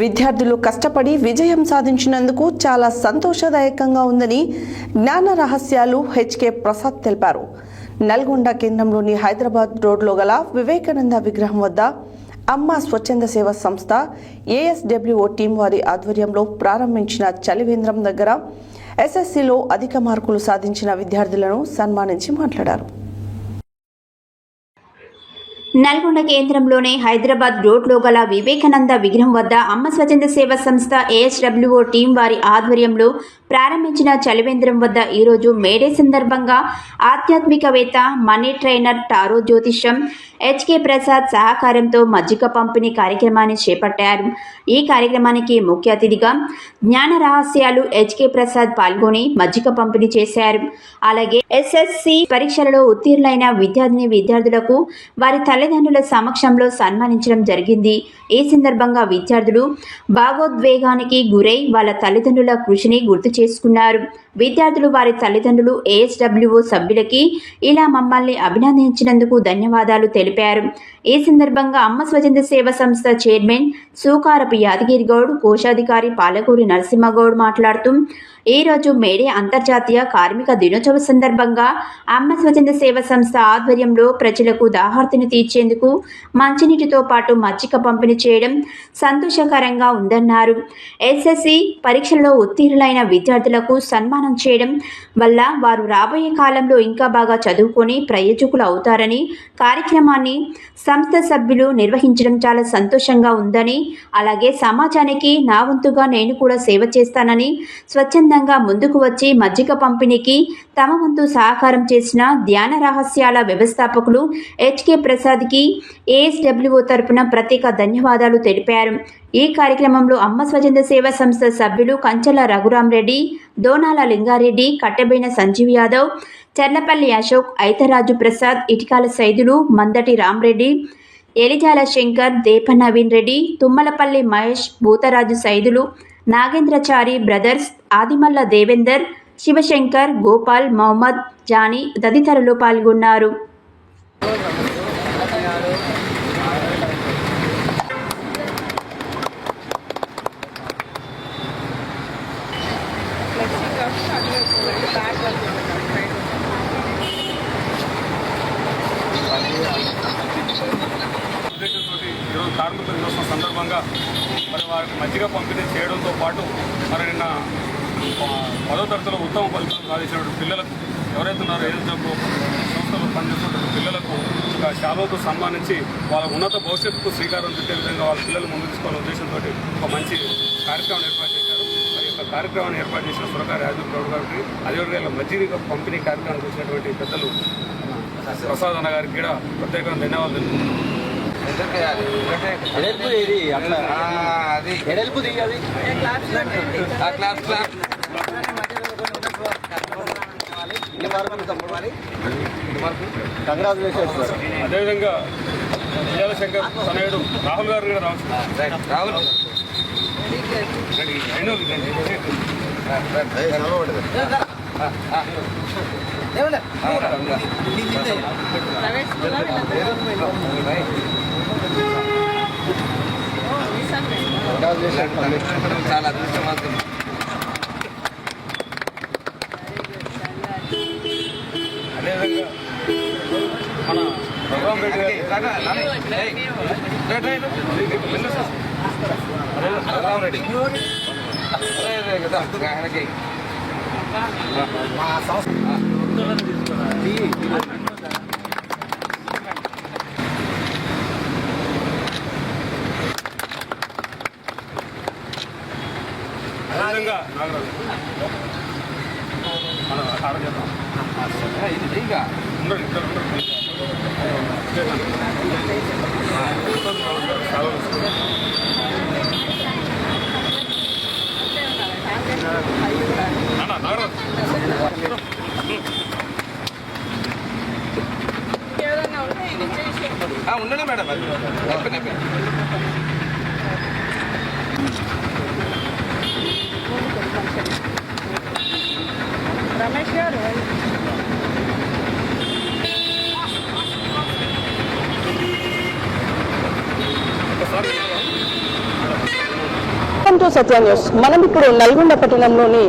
విద్యార్థులు కష్టపడి విజయం సాధించినందుకు చాలా సంతోషదాయకంగా ఉందని జ్ఞాన రహస్యాలు హెచ్కే ప్రసాద్ తెలిపారు. నల్గొండ కేంద్రంలోని హైదరాబాద్ రోడ్లో గల వివేకానంద విగ్రహం వద్ద అమ్మ స్వచ్ఛంద సేవ సంస్థ ఏఎస్డబ్ల్యూఓ టీం వారి ఆధ్వర్యంలో ప్రారంభించిన చలివేంద్రం దగ్గర ఎస్ఎస్సిలో అధిక మార్కులు సాధించిన విద్యార్థులను సన్మానించి మాట్లాడారు. నల్గొండ కేంద్రంలోనే హైదరాబాద్ రోడ్లో గల వివేకానంద విగ్రహం వద్ద అమ్మ స్వచ్ఛంద సేవ సంస్థ ఏఎస్డబ్ల్యూఓ టీం వారి ఆధ్వర్యంలో ప్రారంభించిన చలివేంద్రం వద్ద ఈరోజు మేడే సందర్భంగా ఆధ్యాత్మికవేత్త మనీ ట్రైనర్ టారో జ్యోతిష్యం హెచ్కే ప్రసాద్ సహకారంతో మజ్జిగ పంపిణీ కార్యక్రమాన్ని చేపట్టారు. ఈ కార్యక్రమానికి ముఖ్య అతిథిగా జ్ఞాన రహస్యాలు హెచ్కే ప్రసాద్ పాల్గొని మజ్జిగ పంపిణీ చేశారు. అలాగే ఎస్ఎస్సి పరీక్షలలో ఉత్తీర్ణులైన విద్యార్థిని విద్యార్థులకు వారి తల తల్లిదండ్రుల సమక్షంలో సన్మానించడం జరిగింది. ఈ సందర్భంగా విద్యార్థులు భావోద్వేగానికి గురై వాళ్ళ తల్లిదండ్రుల కృషిని గుర్తు చేసుకున్నారు. విద్యార్థులు వారి తల్లిదండ్రులు ఏఎస్డబ్ల్యూఓ సభ్యులకి ఇలా మమ్మల్ని అభినందించినందుకు ధన్యవాదాలు తెలిపారు. ఈ సందర్భంగా అమ్మ స్వచ్ఛంద సేవ సంస్థ చైర్మన్ సూకారపు యాదగిరి గౌడ్ కోశాధికారి పాలకూరి నరసింహగౌడ్ మాట్లాడుతూ ఈరోజు మేడే అంతర్జాతీయ కార్మిక దినోత్సవ సందర్భంగా అమ్మ స్వచ్ఛంద సేవ సంస్థ ఆధ్వర్యంలో ప్రజలకు దాహార్తిని అందించేందుకు మంచినీటితో పాటు మజ్జిగ పంపిణీ చేయడం సంతోషకరంగా ఉందన్నారు. ఎస్ఎస్సి పరీక్షల్లో ఉత్తీర్ణులైన విద్యార్థులకు సన్మానం చేయడం వల్ల వారు రాబోయే కాలంలో ఇంకా బాగా చదువుకొని ప్రయోజకులు అవుతారని కార్యక్రమాన్ని సంస్థ సభ్యులు నిర్వహించడం చాలా సంతోషంగా ఉందని అలాగే సమాజానికి నా వంతుగా నేను కూడా సేవ చేస్తానని స్వచ్ఛందంగా ముందుకు వచ్చి మజ్జిగ పంపిణీకి తమ వంతు సహకారం చేసిన ధ్యాన రహస్యాల వ్యవస్థాపకులు హెచ్కే ప్రసాద్కి ఏఎస్డబ్ల్యూఓ తరపున ప్రత్యేక ధన్యవాదాలు తెలిపారు. ఈ కార్యక్రమంలో అమ్మ స్వజంద సేవ సంస్థ సభ్యులు కంచెల రఘురాం రెడ్డి దోనాల లింగారెడ్డి కట్టబైన సంజీవ్ యాదవ్ చర్లపల్లి అశోక్ ఐతరాజు ప్రసాద్ ఇటికాల సైదులు మందటి రామరెడ్డి ఎలిజాల శంకర్ దేప నవీన్ రెడ్డి తుమ్మలపల్లి మహేష్ భూతరాజు సైదులు నాగేంద్రచారి బ్రదర్స్ ఆదిమల్ల దేవేందర్ శివశంకర్ గోపాల్ మహమ్మద్ జానీ తదితరులు పాల్గొన్నారు. ఈరోజు కార్మిక దినోత్సవం సందర్భంగా మరి వారికి మజ్జిగ పంపిణీ చేయడంతో పాటు మరి నిన్న పదో తరగతిలో ఉత్తమ ఫలితాలు సాధించినటువంటి పిల్లలకు ఎవరైతే ఉన్నారో ఏదైతే సంస్థలు పనిచేస్తున్న పిల్లలకు ఒక శాలువతో సన్మానించి వాళ్ళ ఉన్నత భవిష్యత్తుకు శ్రీకారం చుట్టే విధంగా వాళ్ళ పిల్లలు ముందు తీసుకోవాలనే ఉద్దేశంతో ఒక మంచి కార్యక్రమం ఏర్పాటు చేశారు. మరి యొక్క కార్యక్రమాన్ని ఏర్పాటు చేసిన సురకార రాజు గౌడ్ గారికి అదేవిధంగా మజ్జిగ పంపిణీ కార్యక్రమానికి వచ్చినటువంటి పెద్దలు ప్రసాద్ అన్న గారికి కూడా ప్రత్యేకంగా ధన్యవాదాలు ఎడల్పు ఏది? అట్లా. అది. ఎడల్పు క్లాస్ క్లాస్ కంగ్రాచులేషన్స్. సార్ అదేవిధంగా విజయాల శంకర్ తనయుడు రాహుల్ గారు కూడా రావచ్చు. రైట్. రాహుల్. రండి, రెండు చాలా అదేవిధంగా మన భగవాన్ రెడ్డి అదేవిధంగా నాగరాజు మన ఆడ చేద్దాం ఉండండి ఇద్దరు ఉండండి ఉండండి మేడం అది చెప్పండి చెప్పండి రమేష్ గారు ఒకసారి టు సత్య న్యూస్ మనం ఇప్పుడు నల్గొండ పట్టణంలోని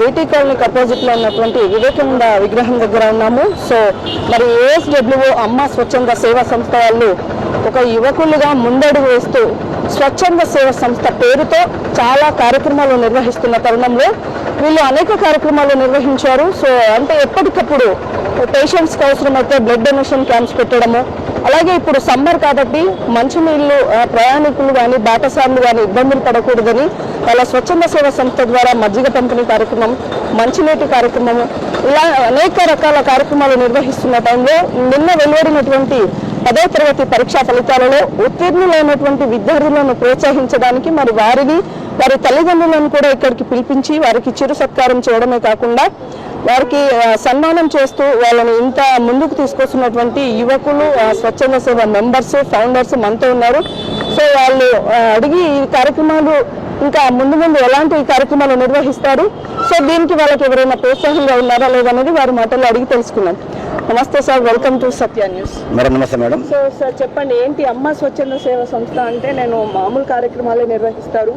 వేటీ కాలనీకి అపోజిట్లో ఉన్నటువంటి వివేకానంద విగ్రహం దగ్గర ఉన్నాము. సో మరి ఏఎస్డబ్ల్యూఓ అమ్మ స్వచ్ఛంద సేవా సంస్థ వాళ్ళు ఒక యువకులుగా ముందడుగు వేస్తూ స్వచ్ఛంద సేవ సంస్థ పేరుతో చాలా కార్యక్రమాలు నిర్వహిస్తున్న తరుణంలో వీళ్ళు అనేక కార్యక్రమాలు నిర్వహించారు. సో అంటే ఎప్పటికప్పుడు పేషెంట్స్కి అవసరమైతే బ్లడ్ డొనేషన్ క్యాంప్స్ పెట్టడము అలాగే ఇప్పుడు సమ్మర్ కాబట్టి మంచినీళ్ళు ప్రయాణికులు కానీ బాటసార్లు కానీ ఇబ్బందులు పడకూడదని వాళ్ళ స్వచ్ఛంద సేవ సంస్థ ద్వారా మజ్జిగ పంపిణీ కార్యక్రమం మంచినీటి కార్యక్రమము ఇలా అనేక రకాల కార్యక్రమాలు నిర్వహిస్తున్న టైంలో నిన్న వెలువడినటువంటి పదో తరగతి పరీక్షా ఫలితాలలో ఉత్తీర్ణులైనటువంటి విద్యార్థులను ప్రోత్సహించడానికి మరి వారిని వారి తల్లిదండ్రులను కూడా ఇక్కడికి పిలిపించి వారికి చిరు సత్కారం చేయడమే కాకుండా వారికి సన్మానం చేస్తూ వాళ్ళని ఇంత ముందుకు తీసుకొస్తున్నటువంటి యువకులు స్వచ్ఛంద సేవ మెంబర్స్ ఫౌండర్స్ మనతో ఉన్నారు. సో వాళ్ళు అడిగి ఈ కార్యక్రమాలు ఇంకా ముందు ముందు ఎలాంటి కార్యక్రమాలు నిర్వహిస్తారు? సో దీనికి వాళ్ళకి ఎవరైనా ప్రోత్సాహంగా ఉన్నారా లేదనేది వారి మాటల్లో అడిగి తెలుసుకున్నాం నమస్తే sir welcome to Satya news. Madam నమస్తే మేడం. సో సార్ చెప్పండి ఏంటి అమ్మ స్వచ్ఛంద సేవ సంస్థ అంటే నేను మామూలు కార్యక్రమాలే నిర్వహిస్తారు.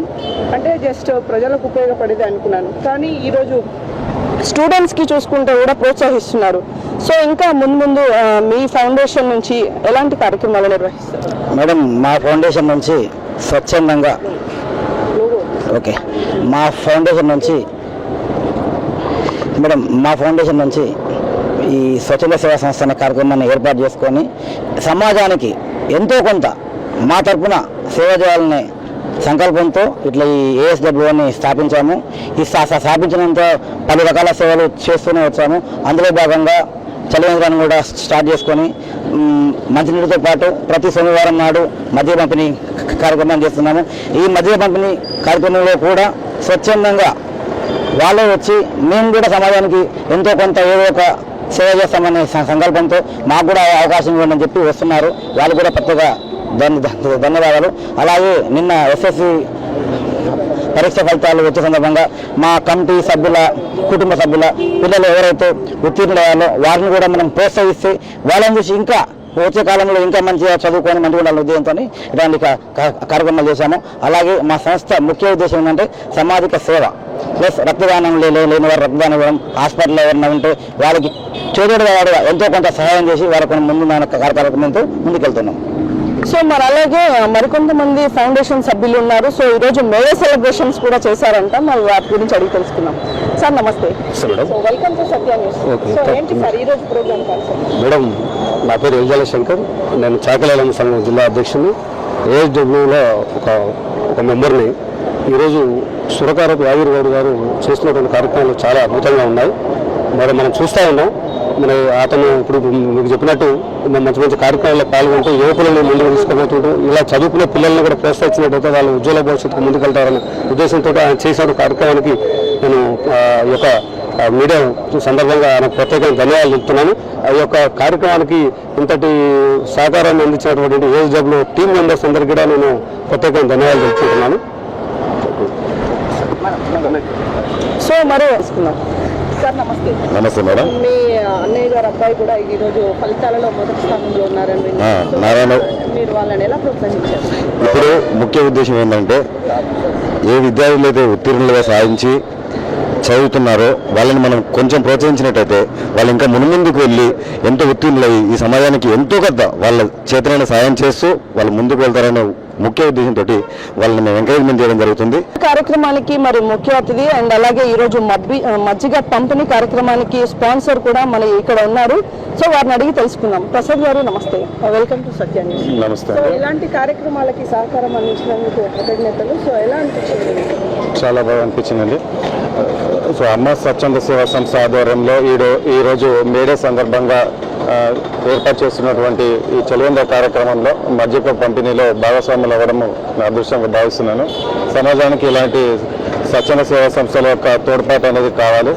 అంటే జస్ట్ ప్రజలకు ఉపయోగపడేది అనుకున్నాను. కానీ ఈరోజు స్టూడెంట్స్కి చూసుకుంటే కూడా ప్రోత్సహిస్తున్నారు. సో ఇంకా ముందు ముందు మీ ఫౌండేషన్ నుంచి ఎలాంటి కార్యక్రమాలు నిర్వహిస్తారు? మేడం మా ఫౌండేషన్ నుంచి స్వచ్ఛందంగా. ఓకే. మా ఫౌండేషన్ నుంచి మేడం మా ఫౌండేషన్ నుంచి ఈ స్వచ్ఛంద సేవా సంస్థ అనే కార్యక్రమాన్ని ఏర్పాటు చేసుకొని సమాజానికి ఎంతో కొంత మా తరపున సేవ చేయాలనే సంకల్పంతో ఇట్లా ఈ ఏఎస్డబ్ల్యూని స్థాపించాము. ఈ స్థాపించినంత పలు రకాల సేవలు చేస్తూనే వచ్చాము. అందులో భాగంగా చలివేంద్రాన్ని కూడా స్టార్ట్ చేసుకొని మంచినీటితో పాటు ప్రతి సోమవారం నాడు మద్య పంపిణీ కార్యక్రమం చేస్తున్నాము. ఈ మద్య పంపిణీ కార్యక్రమంలో కూడా స్వచ్ఛందంగా వాళ్ళే వచ్చి మేము కూడా సమాజానికి ఎంతో కొంత ఏదో ఒక సేవ చేస్తామనే సంకల్పంతో మాకు కూడా అవకాశం ఇవ్వండి అని చెప్పి వస్తున్నారు. వాళ్ళు కూడా పెద్దగా ధన్యవాదాలు. అలాగే నిన్న ఎస్ఎస్సి పరీక్ష ఫలితాలు వచ్చే సందర్భంగా మా కమిటీ సభ్యుల కుటుంబ సభ్యుల పిల్లలు ఎవరైతే ఉత్తీర్ణులయ్యాలో వారిని కూడా మనం ప్రోత్సహిస్తే వాళ్ళని చూసి ఇంకా వచ్చే కాలంలో ఇంకా మంచిగా చదువుకొని మంచిగా ఉండాలనే ఉద్దేశంతో ఇలాంటి కార్యక్రమాలు చేశాము. అలాగే మా సంస్థ ముఖ్య ఉద్దేశం ఏంటంటే సామాజిక సేవ. ప్లస్ రక్తదానం లే- లేని వారు రక్తదానం ఇవ్వడం హాస్పిటల్లో ఎవరైనా ఉంటే వాళ్ళకి చేదోడు వాడు ఎంతో కొంత సహాయం చేసి వాళ్ళకు ముందు మన కార్యక్రమంతో ముందుకెళ్తున్నాం. సో మరి అలాగే మరికొంతమంది ఫౌండేషన్ సభ్యులు ఉన్నారు. సో ఈరోజు మేడే సెలబ్రేషన్స్ కూడా చేశారంట. మరి వాటి గురించి అడిగి తెలుసుకున్నాం సార్ నమస్తే. Madam. So welcome to Satya news okay, so thank ఏంటి సార్ ఈ రోజు ప్రోగ్రామ్ కాన్సెప్ట్ మేడం నా పేరు ఎల్జాల శంకర్ నేను చాకలేలం సంఘం జిల్లా అధ్యక్షుని. ఏఎస్డబ్ల్యూలో ఒక ఒక మెంబర్ని. ఈరోజు సురకారపు యాగిరి గౌడ్ గారు చేస్తున్నటువంటి కార్యక్రమాలు చాలా అద్భుతంగా ఉన్నాయి. మరి మనం చూస్తూ ఉన్నాం. మన అతను ఇప్పుడు మీకు చెప్పినట్టు మంచి మంచి కార్యక్రమాల్లో పాల్గొంటూ యువకులను ముందుకు తీసుకుపోతుంటూ ఇలా చదువుకునే పిల్లల్ని కూడా ప్రోత్సహించినట్టయితే వాళ్ళు ఉజ్వల భవిష్యత్తుకు ముందుకెళ్తారని ఉద్దేశంతో ఆయన చేసిన కార్యక్రమానికి. నేను ఈ యొక్క మీడియా సందర్భంగా ఆయన ప్రత్యేకంగా ధన్యవాదాలు చెప్తున్నాను. ఆ యొక్క కార్యక్రమానికి ఇంతటి సహకారాన్ని అందించినటువంటి ఏఎస్డబ్ల్యూ టీం మెంబర్స్ అందరికీ కూడా నేను ప్రత్యేకంగా ధన్యవాదాలు చెప్తున్నాను సో మరి సార్ నమస్తే. నమస్తే మేడం. మీ అన్నయ్య గారు అబ్బాయి కూడా ఈ రోజు ఫలితాలలో మొదటి స్థానంలో ఉన్నారని నారాయణ మీరు వాళ్ళని ఎలా ప్రోత్సహించారు? ఇప్పుడు ముఖ్య ఉద్దేశం ఏంటంటే ఏ విద్యార్థులు అయితే ఉత్తీర్ణులుగా సాధించి చదువుతున్నారో వాళ్ళని మనం కొంచెం ప్రోత్సహించినట్టయితే వాళ్ళు ఇంకా మునుముందుకు వెళ్ళి ఎంతో ఉత్తీర్ణులై ఈ సమాజానికి ఎంతో కొంత వాళ్ళ చేతనైన సాయం చేస్తూ వాళ్ళు ముందుకు వెళ్తారనే ముఖ్య ఉద్దేశంతో వాళ్ళని మేము ఎంకరేజ్మెంట్ చేయడం జరుగుతుంది. కార్యక్రమానికి మరి ముఖ్య అతిథి అండ్ అలాగే ఈ రోజు మబ్బి మజ్జిగ పంపిణీ కార్యక్రమానికి స్పాన్సర్ కూడా మన ఇక్కడ ఉన్నారు. సో వారిని అడిగి తెలుసుకుందాం. ప్రసాద్ గారు నమస్తే. Welcome to Satya news. నమస్తే. సో ఇలాంటి కార్యక్రమాలకి సహకారం అందించినందుకు కృతజ్ఞతలు. సో ఎలా అనిపించింది? చాలా బాగా అనిపించిందండి. సో అమ్మ స్వచ్ఛంద సేవా సంస్థ ఆధ్వర్యంలో ఈరో ఈరోజు మేడే సందర్భంగా ఏర్పాటు చేస్తున్నటువంటి ఈ చలివేంద్ర కార్యక్రమంలో మద్యక పంపిణీలో భాగస్వాములు అవ్వడము నా అదృష్టంగా భావిస్తున్నాను. సమాజానికి ఇలాంటి స్వచ్ఛంద సేవా సంస్థల యొక్క తోడ్పాటు అనేది కావాలి.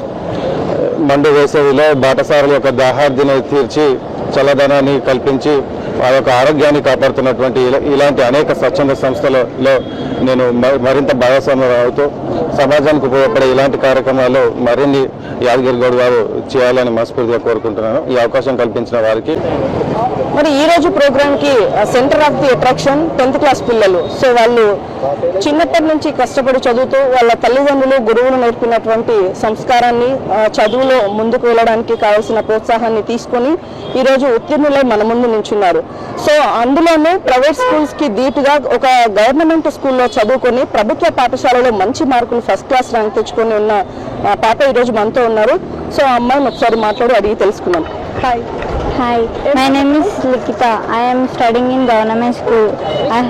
మండు వేసవిలో బాటసారుల యొక్క దాహార్దిని తీర్చి చల్లదనాన్ని కల్పించి వారి యొక్క ఆరోగ్యాన్ని కాపాడుతున్నటువంటి ఇలాంటి అనేక స్వచ్ఛంద సంస్థలలో నేను మ- మరింత భాగస్వామ్యం అవుతూ సమాజానికి ఉపయోగపడే ఇలాంటి కార్యక్రమాలు మరిన్ని యాదగిరి గౌడ్ గారు చేయాలని మనస్ఫూర్తిగా కోరుకుంటున్నాను. ఈ అవకాశం కల్పించిన వారికి మరి ఈ రోజు ప్రోగ్రామ్కి centre of the attraction tenth class పిల్లలు. సో వాళ్ళు చిన్నప్పటి నుంచి కష్టపడి చదువుతూ వాళ్ళ తల్లిదండ్రులు గురువులు నేర్పినటువంటి సంస్కారాన్ని చదువులో ముందుకు వెళ్ళడానికి కావాల్సిన ప్రోత్సాహాన్ని తీసుకొని ఈరోజు ఉత్తీర్ణులై మన ముందు నించున్నారు. సో అందులోనూ ప్రైవేట్ స్కూల్స్కి ధీటుగా ఒక గవర్నమెంట్ స్కూల్లో చదువుకొని ప్రభుత్వ పాఠశాలలో మంచి మార్కులు ఫస్ట్ క్లాస్ ర్యాంక్ తెచ్చుకొని ఉన్న పాప ఈరోజు మనతో ఉన్నారు. సో ఆ అమ్మాయిని ఒకసారి మాట్లాడి అడిగి తెలుసుకున్నాను hi. Hi, my name is Likita. I am studying in government school. I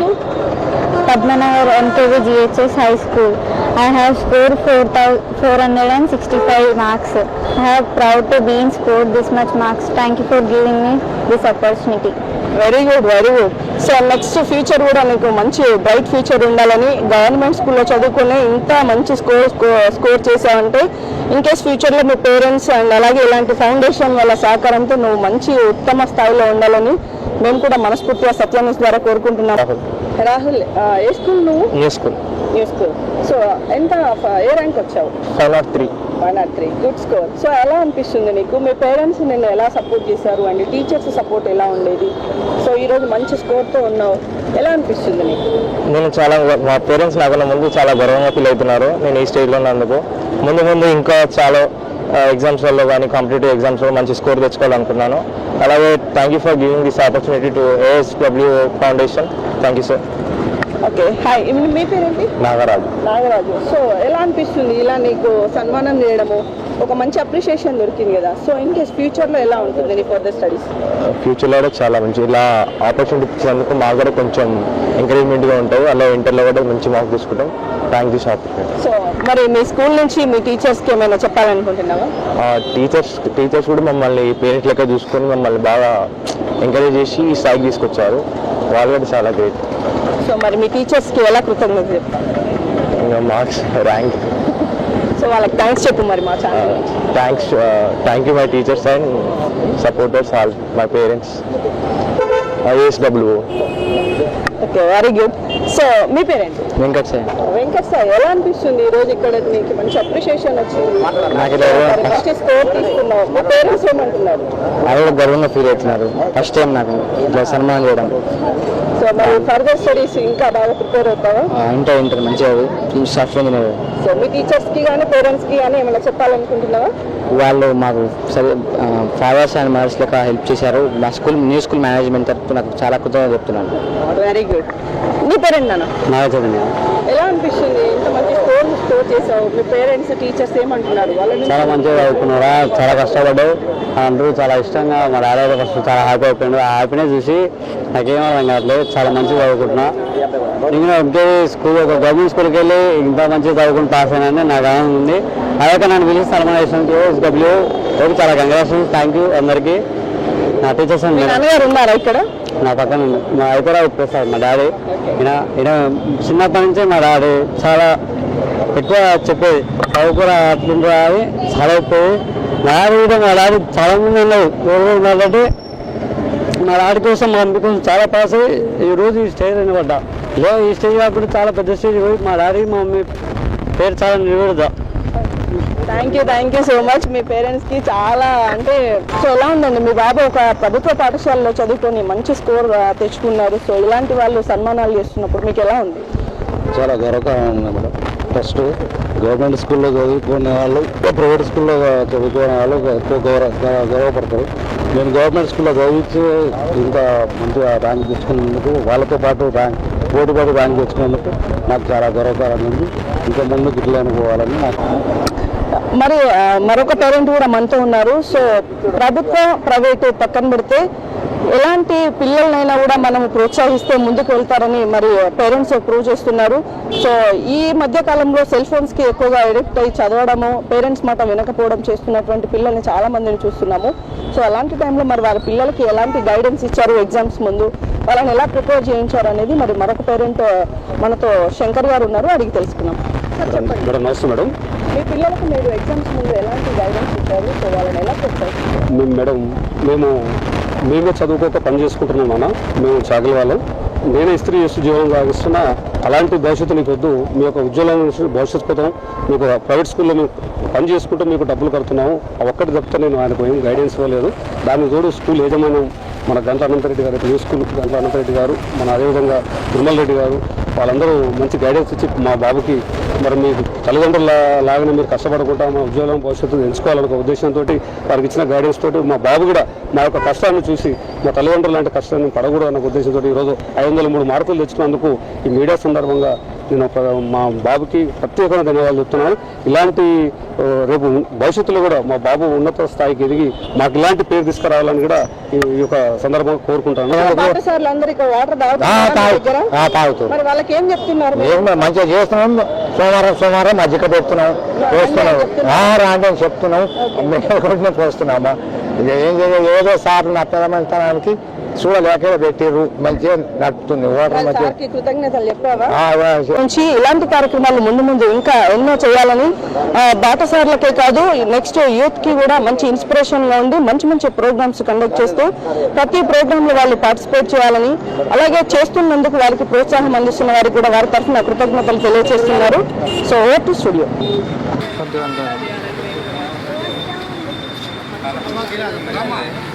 Padmanagar MKV GHS High School. I have scored 4,465 marks. I am proud to be in scored this much marks. Thank you for giving me this opportunity. Very good very good so next future కూడా నీకు మంచి bright future ఉండాలని government స్కూల్లో చదువుకుని ఇంత మంచి score score చేసావంటే in case ఫ్యూచర్లో మీ పేరెంట్స్ అండ్ అలాగే ఇలాంటి ఫౌండేషన్ వాళ్ళ సహకారంతో నువ్వు మంచి ఉత్తమ స్థాయిలో ఉండాలని మేము కూడా మనస్ఫూర్తిగా సత్యాన్యూస్ ద్వారా కోరుకుంటున్నాం. రాహుల్. ఏ స్కూల్ నువ్వు? ఏ స్కూల్. ఏ స్కూల్. సో ఎంత ఏ ర్యాంక్ వచ్చావు? Five not three. One not three. Good score. So ఎలా అనిపిస్తుంది నీకు? మీ పేరెంట్స్ నిన్ను ఎలా సపోర్ట్ చేశారు? అండ్ టీచర్స్ సపోర్ట్ ఎలా ఉండేది? సో ఈరోజు మంచి స్కోర్తో ఉన్నావు. ఎలా అనిపిస్తుంది నీకు? నేను చాలా మా పేరెంట్స్ నాకన్నా ముందు చాలా గర్వంగా ఫీల్ అవుతున్నారు. నేను ఈ స్టేజ్లో ఉన్నందుకు. ముందు ముందు ఇంకా చాలా ఎగ్జామ్స్లలో కానీ కాంపిటేటివ్ ఎగ్జామ్స్లో మంచి స్కోర్ తెచ్చుకోవాలనుకున్నాను. అలాగే thank you for giving this opportunity to ASW foundation thank you sir okay hi మీ పేరేంటి? నాగరాజు. నాగరాజు. సో ఎలా అనిపిస్తుంది ఇలా నీకు సన్మానం చేయడము? ఒక మంచి అప్రిషియేషన్ దొరికింది కదా. సో ఇన్ కేస్ ఫ్యూచర్లో ఎలా ఉంటుంది నీ ఫర్దర్ స్టడీస్ ఫ్యూచర్లో కూడా చాలా మంచి ఇలా ఆపర్చునిటీ ఇచ్చినందుకు మాకు కూడా కొంచెం ఎంకరేజ్మెంట్గా ఉంటుంది అలా ఇంటర్లో కూడా మంచి మార్క్స్ తీసుకుంటాం థ్యాంక్ యూ ఆపర్చునిటీ సో మరి మీ స్కూల్ నుంచి మీ టీచర్స్కి ఏమైనా చెప్పాలనుకుంటున్నావా? టీచర్స్ టీచర్స్ కూడా మమ్మల్ని పేరెంట్స్ లెక్క చూసుకొని మమ్మల్ని బాగా ఎంకరేజ్ చేసి ఈ స్థాయికి తీసుకొచ్చారు. వాళ్ళు కూడా చాలా గ్రేట్ సో మరి మీ టీచర్స్కి ఎలా కృతజ్ఞత చెప్తారు? మార్క్స్ ర్యాంక్ సో వాళ్ళకి థ్యాంక్స్ చెప్పు మరి మా channel thanks thank you my teachers and supporters all my parents ASW okay very good so మీ పేరేంటి? వెంకట్ సార్. వెంకట్ సార్ ఎలా అనిపిస్తుంది ఈ రోజు ఇక్కడ నీకు మంచి అప్రిషియేషన్ వచ్చింది మంచి స్కోర్ తీసుకున్నావు. మా పేరెంట్స్ ఏమంటున్నారు? అది కూడా గర్వంగా ఫీల్ అవుతున్నారు ఫస్ట్ టైం నాకు ఇట్లా సన్మానం చేయడం. సో మరి ఫర్దర్ స్టడీస్ ఇంకా బాగా ప్రిపేర్ అవుతావా? ఇంటర్ ఇంటర్ మంచిగా సాఫ్ట్వేర్ ఇంజనీర్ సో మీ టీచర్స్కి కానీ పేరెంట్స్కి కానీ ఏమైనా చెప్పాలనుకుంటున్నావా? వాళ్ళు మాకు సరే ఫాదర్స్ అండ్ మదర్స్ లెక్క హెల్ప్ చేశారు. మా స్కూల్ న్యూ స్కూల్ మేనేజ్మెంట్ తరఫు నాకు చాలా కృతజ్ఞత చెప్తున్నాను. వెరీ గుడ్ నీ పేరెంట్ నాన్న? నాగచైతన్య ఎలా అనిపిస్తుంది? ఇంత మంచి స్కోర్ చేసావు? మీ పేరెంట్స్ టీచర్స్ ఏమంటున్నారు? చాలా మంచిగా చదువుకున్నారా? చాలా కష్టపడ్డావు. అందరూ చాలా ఇష్టంగా మా డాడీ అయితే ఫస్ట్ చాలా హ్యాపీ అయిపోయాడు. ఆ హ్యాపీనెస్ చూసి నాకేం అర్థం కావట్లేదు. చాలా మంచిగా చదువుకుంటున్నా. నేను ఎంకే స్కూల్ ఒక గవర్నమెంట్ స్కూల్కి వెళ్ళి ఇంత మంచిగా చదువుకుని పాస్ అయినా నాకు ఆనందం ఉంది. అదే నన్ను పిలిచి సన్మానం చేసినందుకు డబ్ల్యూ ఓకే చాలా కంగ్రాచులేషన్స్ థ్యాంక్ యూ అందరికీ. నా టీచర్స్ ఉన్నారా ఇక్కడ? నా పక్కన. మా అయిపోయి ప్రసాద్ మా డాడీ. ఈయన ఈయన చిన్నప్పటి నుంచే మా డాడీ. చాలా ఎక్కువ చెప్పేది చదువుకురా అట్లుంటారా అని చదవకపోయి మా డాడీ కూడా మా డాడీ చాలా మంది ఉన్నారు. ఎవరు ఉన్నారంటే మా డాడీ కోసం మా మమ్మీ కోసం చాలా పాస్ అయ్యి ఈ రోజు ఈ స్టేజ్ నిలబడ్డా. ఇదో ఈ స్టేజ్ కాకుండా చాలా పెద్ద స్టేజ్ పోయి మా డాడీ మా మమ్మీ పేరు చాలా నిలబెడదా thank you thank you so much మీ పేరెంట్స్కి చాలా అంటే సో ఎలా ఉందండి? మీ బాబు ఒక ప్రభుత్వ పాఠశాలలో చదువుకొని మంచి స్కోర్ తెచ్చుకున్నారు. సో ఇలాంటి వాళ్ళు సన్మానాలు చేస్తున్నప్పుడు మీకు ఎలా ఉంది? చాలా గర్వకారంగా ఉంది మేడం. ఫస్ట్. గవర్నమెంట్ స్కూల్లో చదువుకునే వాళ్ళు ప్రైవేట్ స్కూల్లో చదువుకునే వాళ్ళు ఎక్కువ గౌరవ గౌరవపడతారు. నేను గవర్నమెంట్ స్కూల్లో చదివించి ఇంత మంచిగా ర్యాంక్ తెచ్చుకున్నందుకు వాళ్ళతో పాటు ర్యాంక్ పోటీపడి ర్యాంక్ తెచ్చుకున్నందుకు నాకు చాలా గౌరవకరంగా ఉంది. ఇంకా ముందుకు ఇట్లా అనుకోవాలని నాకు మరి మరొక పేరెంట్ కూడా మనతో ఉన్నారు. సో ప్రభుత్వ ప్రైవేటు పక్కన పెడితే ఎలాంటి పిల్లలనైనా కూడా మనం ప్రోత్సహిస్తే ముందుకు వెళ్తారని మరి పేరెంట్స్ ప్రూవ్ చేస్తున్నారు. సో ఈ మధ్య కాలంలో సెల్ ఫోన్స్కి ఎక్కువగా అడిక్ట్ అయ్యి చదవడము పేరెంట్స్ మాట వినకపోవడం చేస్తున్నటువంటి పిల్లల్ని చాలా మందిని చూస్తున్నాము. సో అలాంటి టైంలో మరి వాళ్ళ పిల్లలకి ఎలాంటి గైడెన్స్ ఇచ్చారు ఎగ్జామ్స్ ముందు? వాళ్ళని ఎలా ప్రిపేర్ చేయించారు అనేది మరి మరొక పేరెంట్ మనతో శంకర్ గారు ఉన్నారు అడిగి తెలుసుకున్నాం సార్ చెప్పండి. మేడం నమస్తే మేడం. మీ పిల్లలకు మీరు ఎగ్జామ్స్ ముందు ఎలాంటి గైడెన్స్ ఇచ్చారు? సో వాళ్ళని ఎలా ప్రిపేర్ మేడం మేము మేమే చదువుకోక పని చేసుకుంటున్నాం నాన్న. మేము చాకలి వాళ్ళం. నేనే ఇస్త్రీ చేస్తూ జీవనం సాగిస్తున్నా అలాంటి భవిష్యత్తు నీకు వద్దు. మీ యొక్క ఉజ్వలమైన భవిష్యత్తు కోసం మీకు ప్రైవేట్ స్కూల్లో మేము పని చేసుకుంటూ మీకు డబ్బులు కడుతున్నాము. ఒక్కటి తప్పితే నేను ఆయనకు ఏం గైడెన్స్ ఇవ్వలేదు. దానికి తోడు స్కూల్ యజమానం మన గంట అనంతరెడ్డి గారు న్యూ స్కూల్ గంట అనంతరెడ్డి గారు మన అదేవిధంగా తిరుమల రెడ్డి గారు వాళ్ళందరూ మంచి గైడెన్స్ ఇచ్చి మా బాబుకి మరి మీ తల్లిదండ్రుల లాగానే మీరు కష్టపడకుండా మా ఉద్యోగం భవిష్యత్తు ఎంచుకోవాలనే ఒక ఉద్దేశంతో వారికి ఇచ్చిన గైడెన్స్ తోటి మా బాబు కూడా మా యొక్క కష్టాన్ని చూసి మా తల్లిదండ్రులు లాంటి కష్టాన్ని పడకూడదు అన్న ఉద్దేశంతో ఈరోజు ఐదు వందల మూడు మార్కులు తెచ్చుకున్నందుకు ఈ మీడియా సందర్భంగా నేను ఒక మా బాబుకి ప్రత్యేకంగా ధన్యవాదాలు చెప్తున్నాను. ఇలాంటి రేపు భవిష్యత్తులో కూడా మా బాబు ఉన్నత స్థాయికి ఎదిగి మాకు ఇలాంటి పేరు తీసుకురావాలని కూడా ఈ యొక్క సందర్భంగా కోరుకుంటాను. మంచిగా చేస్తున్నాం. సోమవారం సోమవారం మజ్జిగ తెస్తున్నాం పోస్తున్నాం ఆ, రాండి అని చెప్తున్నాం. పోస్తున్నామా ఏం ఏదో సార్ నచ్చడానికి చూడలేక పెట్టిర్రు. మంచిగా నడుపుతుంది ఓటర్ నుంచి ఇలాంటి కార్యక్రమాలు ముందు ముందు ఇంకా ఎన్నో చేయాలని బాటసార్లకే కాదు నెక్స్ట్ యూత్కి కూడా మంచి ఇన్స్పిరేషన్గా ఉండి మంచి మంచి ప్రోగ్రామ్స్ కండక్ట్ చేస్తూ ప్రతి ప్రోగ్రామ్లో వాళ్ళు పార్టిసిపేట్ చేయాలని అలాగే చేస్తున్నందుకు వారికి ప్రోత్సాహం అందిస్తున్న వారికి కూడా వారి తరఫున కృతజ్ఞతలు తెలియజేస్తున్నారు. సో ఓవర్ టు స్టూడియో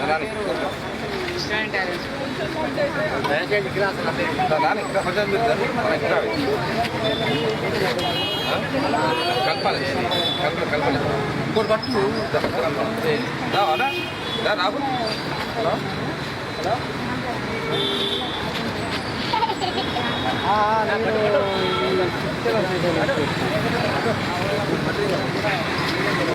రాని ఇక్కడ కొంచెం ఇక్కడ ఆ? కలపాలి కలపాలి ఇంకోటి పట్టు రావాలా రాబు హలో